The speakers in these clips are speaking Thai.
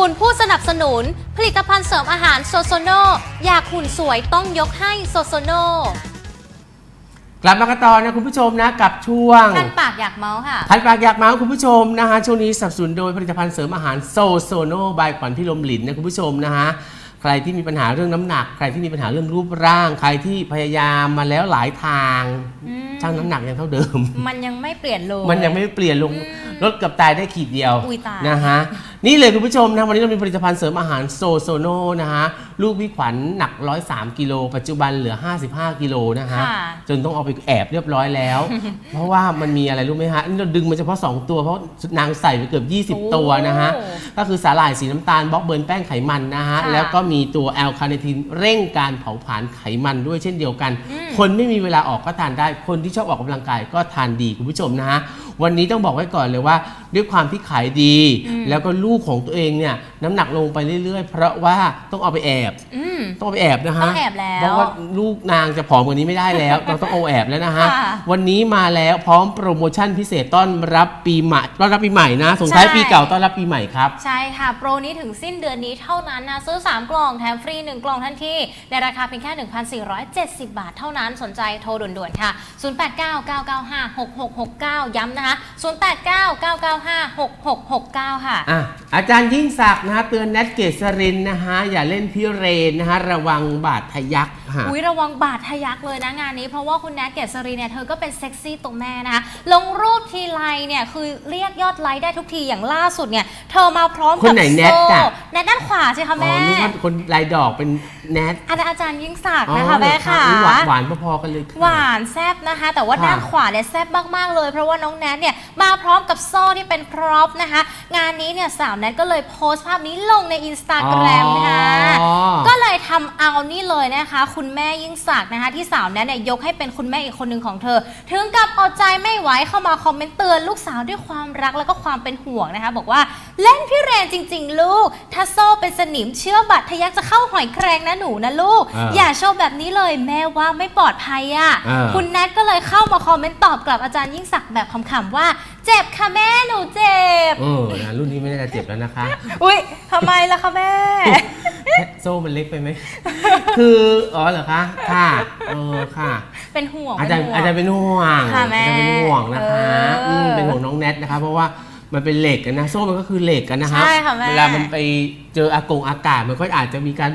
คุณผู้สนับสนุน ผลิตภัณฑ์เสริมอาหารโซโซโนอยากหุ่นสวยต้องยกให้โซโซโนกลับมากันต่อนะคุณผู้ชมนะกับช่วงท่านปากอยากเมาส์ค่ะพันปากอยากเมาส์คุณผู้ชมนะฮะช่วงนี้สนับสนุนโดยผลิตภัณฑ์เสริมอาหารโซโซโนบายขวัญพิลมหลินนะคุณผู้ชมนะฮะใครที่มีปัญหาเรื่องน้ำหนัก ใครที่มีปัญหาเรื่องรูปร่าง ใครที่พยายามมาแล้วหลายทางอืมช่างน้ำหนักยังเท่าเดิม มันยังไม่เปลี่ยนเลยมันยังไม่เปลี่ยนลง ลดเกับตายได้ขีดเดียวอุ๊ยตาย นะฮะนี่เลยคุณผู้ชมนะวันนี้เรามีผลิตภัณฑ์เสริมอาหารโซโซโนนะฮะลูกพี่ขวัญหนัก 103 กิโลปัจจุบันเหลือ 55 กิโลนะฮะค่ะจนต้องเอาไปแอบเรียบร้อยแล้ว เพราะว่ามันมีอะไรรู้ไหมฮะนี่เราดึงมาเฉพาะ 2 ตัวเพราะนางใส่ไปเกือบ 20 ตัวนะฮะ โอ้ ก็คือสาหร่ายสีน้ำตาลบล็อกเบิร์นแป้งไขมันนะฮะ ค่ะแล้วก็มีตัวแอลคาเนทินเร่งการเผาผลาญไขมันด้วยเช่นเดียวกัน อืมคนไม่มีเวลาออกก็ทานได้ คนที่ชอบออกกำลังกายก็ทานดีคุณผู้ชมนะฮะ วันนี้ต้องบอกไว้ก่อนเลยว่า ด้วยความที่ขายดี แล้วก็ลูกของตัวเองเนี่ย น้ำหนักลงไปเรื่อย ๆ เพราะว่าต้องเอาไปแอบ อืม ต้องเอาไปแอบนะฮะต้องแอบแล้วเพราะว่าลูกนางจะผอมกว่านี้ไม่ได้แล้ว เราต้องเอาแอบแล้วนะฮะ ค่ะวันนี้มาแล้วพร้อมโปรโมชั่นพิเศษต้อนรับปีใหม่ต้อนรับปีใหม่นะส่งท้ายใช่ ปีเก่าต้อนรับปีใหม่ครับ ใช่ค่ะ โปรนี้ถึงสิ้นเดือนนี้เท่านั้นนะ ซื้อ 3 กล่องแถมฟรี 1 กล่องทันที ในราคาเพียงแค่ 1,470 บาทเท่านั้นสนใจโทรด่วนๆ ค่ะ 0899956669 ย้ำนะคะ 0899956669 ค่ะ อะอาจารย์ยิ่งศักดิ์นะฮะเตือนแนทเกษรินนะฮะอย่าเล่นพิเรนนะฮะระวังบาดทะยักฮะ อุ้ยระวังบาดทะยักเลยนะงานนี้ เพราะว่าคุณแนทเกษรีเนี่ยเธอก็เป็นเซ็กซี่ตัวแม่นะคะลงรูปทีไรเนี่ยคือเรียกยอดไลค์ได้ทุกทีอย่างล่าสุดเนี่ยเธอมาพร้อมคกับนไหนแนทโซ่อะแนทด้านขวาสิคะอ๋แม่อนึกว่าคนลายดอกเป็นแนทอันนั้นอาจารย์ยิ่งศักดิ์อ๋อนะคะแม่ค่ะอุ๊ยหวานหวานพอๆกันเลยค่ะ หวานแซบนะคะ แต่ว่าค่ะด้านขวาเนี่ยแซบมากๆเลย เพราะว่าน้องแนทเนี่ยมาพร้อมกับโซ่ที่เป็นพร็อพนะคะ งานนี้เนี่ยสาวแนทก็เลยโพสต์ภาพนี้ลงในอินสตาแกรมค่ะ อ๋อ ก็เลยทำเอานี่เลยนะคะ คุณแม่ยิ่งศักดิ์นะคะ ที่สาวแนทเนี่ยยกให้เป็นคุณแม่อีกคนหนึ่งของเธอ ถึงกับเอาใจไม่ไหวเข้ามาคอมเมนต์เตือนลูกสาวด้วยความรักแล้วก็ความเป็นห่วงนะคะ บอกว่าเล่นพี่เรนจริง ๆ ลูก ถ้าโซ่เป็นสนิมเชื่อบัตรทะยักจะเข้าหอยแครงนะหนูนะลูก อ่าอย่าโชว์แบบนี้เลยแม่ว่าไม่ปลอดภัยอะ่ะ อ่า คุณแนทก็เลยเข้ามาคอมเมนต์ตอบกลับอาจารย์ยิ่งศักดิ์แบบขำๆว่า เจ็บค่ะแม่หนูเจ็บ เออนะรุ่นนี้ไม่น่าจะเจ็บแล้วนะคะ อุ๊ยทำไมล่ะคะแม่ โซ่มันเล็กไปไหม คืออ๋อเหรอคะ ค่ะ เออค่ะ เป็นห่วงอาจารย์เป็นห่วงอาจารย์เป็นห่วงค่ะแม่อาจารย์เป็นห่วงนะคะเอออื มเป็นห่วงน้องแนทนะคะ เพราะว่า มันเป็นเหล็กอะนะโซ่มันก็คือเหล็กกันนะฮะใช่ค่ะแม่ เวลามันไปเจออากงอากาศมันก็อาจจะมีการ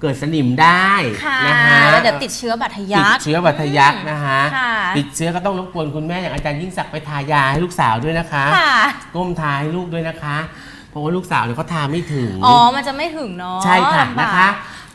เกิดสนิมได้ค่ะนะคะแล้วเดี๋ยวติดเชื้อบัตรทะติยัดก เชื้อบัตรทะยักนะคะค่ะ ติดเชื้อก็ต้องรบกวนคุณแม่อย่างอาจารย์ยิ่งศักดิ์ไปทายาให้ลูกสาวด้วยนะคะ ค่ะ ก้มทาให้ลูกด้วยนะคะ เพราะว่าลูกสาวเนี่ยเขาทาไม่ถึง อ๋อ มันจะไม่ถึงเนาะใช่ค่ะลำบาก นะคะ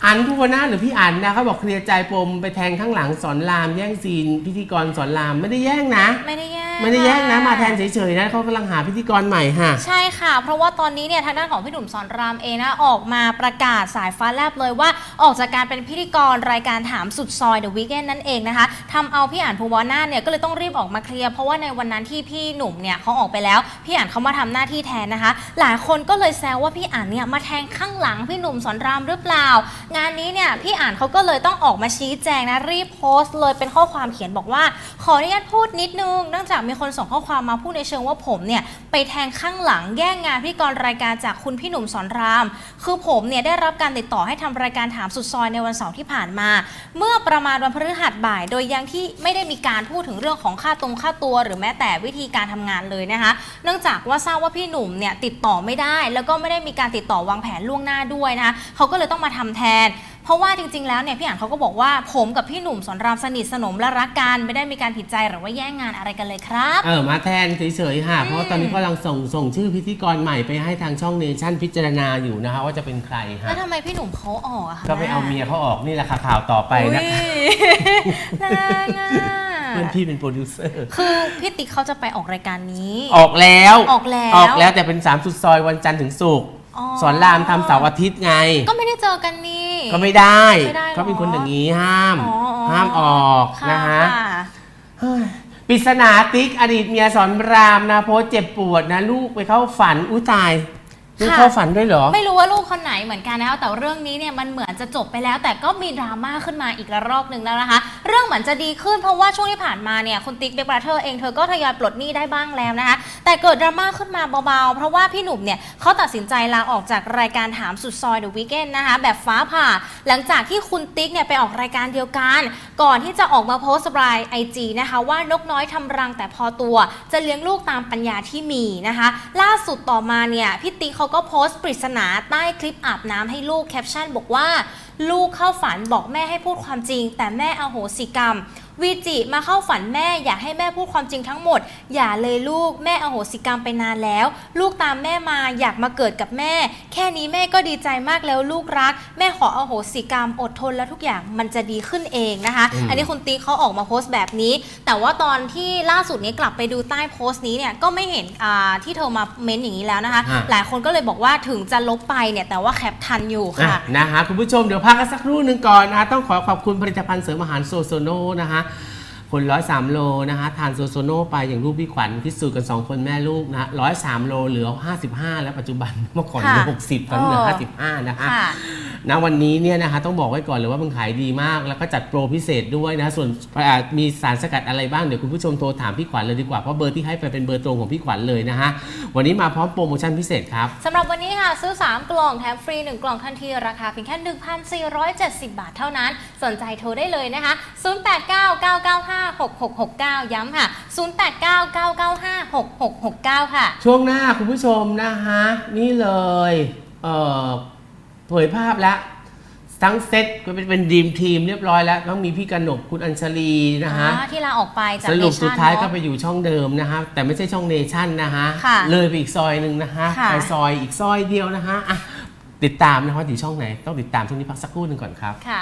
อันทุกนาถหรือพี่อันนะเขาบอกเคลียร์ใจปมไปแทงข้างหลังสอนรามแย่งซีนพิธีกรสอนรามไม่ได้แย่งนะ ไม่ได้แย่งไม่ได้แย่งนะค่มาแทนเฉยๆนะเขากำลังหาพิธีกรใหม่ค่ะ ใช่ค่ะ เพราะว่าตอนนี้เนี่ยทางด้านของพี่หนุ่มสอนรามเองนะออกมาประกาศสายฟ้าแลบเลยว่าออกจากการเป็นพิธีกรรายการถามสุดซอย The Weekend นั่นเองนะคะทำเอาพี่อ่านภูวนาถเนี่ยก็เลยต้องรีบออกมาเคลียร์เพราะว่าในวันนั้นที่พี่หนุ่มเนี่ยเขาออกไปแล้ว พี่อ่านเขามาทำหน้าที่แทนนะคะ หลายคนก็เลยแซวว่าพี่อ่านเนี่ยมาแทงข้างหลังพี่หนุ่มสอนรามหรือเปล่างานนี้เนี่ยพี่อ่านเขาก็เลยต้องออกมาชี้แจงนะรีบโพสต์เลยเป็นข้อความเขียนบอกว่า ขออนุญาตพูดนิดนึงเนื่องจากมีคนส่งข้อความมาพูดในเชิงว่าผมเนี่ยไปแทงข้างหลังแย่งงานพิธีกรรายการจากคุณพี่หนุ่มสอนราม คือผมเนี่ยได้รับการติดต่อให้ทำรายการถามสุดซอยในวันเสาร์ที่ผ่านมา เมื่อประมาณวันพฤหัสบ่าย โดยยังที่ไม่ได้มีการพูดถึงเรื่องของค่าตรงค่าตัว หรือแม้แต่วิธีการทำงานเลยนะคะ เนื่องจากว่าทราบว่าพี่หนุ่มเนี่ยติดต่อไม่ได้ แล้วก็ไม่ได้มีการติดต่อวางแผนล่วงหน้าด้วยนะคะเขาก็เลยต้องมาทำแทนเพราะว่าจริงๆ แล้วเนี่ยพี่อ่านเขาก็บอกว่าผมกับพี่หนุ่มสอนรามสนิทสนมและรักกันไม่ได้มีการผิดใจหรือว่าแย่งงานอะไรกันเลยครับ เออมาแทนเฉยๆค่ะ เพราะว่าตอนนี้กำลังส่งส่งชื่อพิธีกรใหม่ไปให้ทางช่องเนชั่นพิจารณาอยู่นะคะ ว่าจะเป็นใครแล้ค่ะวทำไมพี่หนุ่มเขาออกอะคะก็ไปเอาเมียเขาออกนี่แหละค่ะข่าวต่อไปอุ๊ยนะคะแรงอะเพื่อนพี่เป็นโปรดิวเซอร์ คือพี่ติ๊กเขาจะไปออกรายการนี้ ออกแล้วออกแล้วออกแล้วแต่เป็นสามสุดซอยวันจันทร์ถึงศุกร์อ๋อ สอนรามทำเสาร์อาทิตย์ไง ก็ไม่ได้เจอกันนี่ ก็ไม่ได้ไม่ได้หรอเขาเป็นคนอย่างนี้ห้าม อ๋อห้ามออกค่ะนะฮะค่ะเฮ้ยปริศนาติ๊กอดีตเมียสอนรามนะโพสต์เจ็บปวดนะ ลูกไปเข้าฝันอุ้ยตายลูกค่ะเข้าฝันด้วยเหรอ ไม่รู้ว่าลูกคนไหนเหมือนกันนะคะแต่เรื่องนี้เนี่ยมันเหมือนจะจบไปแล้ว แต่ก็มีดราม่าขึ้นมาอีกระรอกหนึ่งแล้วนะคะเรื่องเหมือนจะดีขึ้นเพราะว่าช่วงที่ผ่านมาเนี่ยคุณติ๊กเบกบราเธอร์เองเธอก็ทยอยปลดหนี้ได้บ้างแล้วนะคะ แต่เกิดดราม่าขึ้นมาเบาๆ เพราะว่าพี่หนุ่มเนี่ยเขาตัดสินใจลาออกจากรายการถามสุดซอยเดอะวี k เ n นนะคะ แบบฟ้าผ่า หลังจากที่คุณติ๊กเนี่ยไปออกรายการเดียวกัน ก่อนที่จะออกมาโพสต์บรายไอจีนะคะว่านกน้อยทำรังแต่พอตัว จะเลี้ยงลูกตามปัญญาที่มีนะคะ ล่าสุดต่อมาเนี่ยพี่ติ๊กเขาก็โพสต์ปริศนาใต้คลิปอาบน้ำให้ลูกแคปชั่นบอกว่า ลูกเข้าฝันบอกแม่ให้พูดความจริง แต่แม่อโหสิกรรม วีจิมาเข้าฝันแม่อยากให้แม่พูดความจริงทั้งหมด อย่าเลยลูกแม่อโหสิกรรมไปนานแล้ว ลูกตามแม่มาอยากมาเกิดกับแม่ แค่นี้แม่ก็ดีใจมากแล้วลูกรัก แม่ขออโหสิกรรมอดทนแล้วทุกอย่างมันจะดีขึ้นเองนะคะ อืม อันนี้คุณติ๊กเขาออกมาโพสต์แบบนี้ แต่ว่าตอนที่ล่าสุดนี้กลับไปดูใต้โพสต์นี้เนี่ยก็ไม่เห็นอ่าที่เธอมาเม้นต์อย่างนี้แล้วนะคะ ฮะ หลายคนก็เลยบอกว่าถึงจะลบไปเนี่ยแต่ว่าแคปทันอยู่อะค่ะนะคะคุณผู้ชมเดี๋ยวพักกันสักครู่หนึ่งก่อนนะคะต้องขอขอบคุณผลิตภัณฑ์เสริมอาหารโซโซโนนะคะ คนร้อยสามโลนะคะทานโซโซโนไปอย่างลูกพี่ขวัญพิสูจน์กัน 2 คนแม่ลูกนะร้อยสามโลเหลือ 55 แล้วปัจจุบันเมื่อก่อนเหลือค่ะหกสิบตอนนี้เหลือเออห้าสิบห้านะคะค่ะณวันนี้เนี่ยนะคะต้องบอกไว้ก่อนเลยว่ามันขายดีมาก แล้วก็จัดโปรพิเศษด้วยนะส่วนอ่ามีสารสกัดอะไรบ้าง เดี๋ยวคุณผู้ชมโทรถามพี่ขวัญเลยดีกว่า เพราะเบอร์ที่ให้ไปเป็นเบอร์ตรงของพี่ขวัญเลยนะคะวันนี้มาพร้อมโปรโมชั่นพิเศษครับสำหรับวันนี้ค่ะซื้อ 3 กล่องแถมฟรี 1 กล่องทันทีราคาเพียงแค่ 1,470 บาทเท่านั้น สนใจโทรได้เลยนะคะ 0899956669 ย้ำค่ะ 0899956669 ค่ะ ช่วงหน้าคุณผู้ชมนะคะนี่เลยเอ่อเผยภาพแล้ว ทั้งเซตก็เป็นเป็นดีมทีมเรียบร้อยแล้วต้องมีพี่กนกคุณอัญชลีนะฮะอ่าที่ลาออกไปจากสรุปเนชั่นสุดท้ายก็เนอะไปอยู่ช่องเดิมนะฮะ แต่ไม่ใช่ช่องเนชั่นนะฮะ ค่ะเลยไปอีกซอยหนึ่งนะฮะค่ะ ไปซอยอีกซอยเดียวนะฮะอะติดตามนะว่าอยู่ช่องไหน ต้องติดตามช่วงนี้พักสักครู่หนึ่งก่อนครับ ค่ะ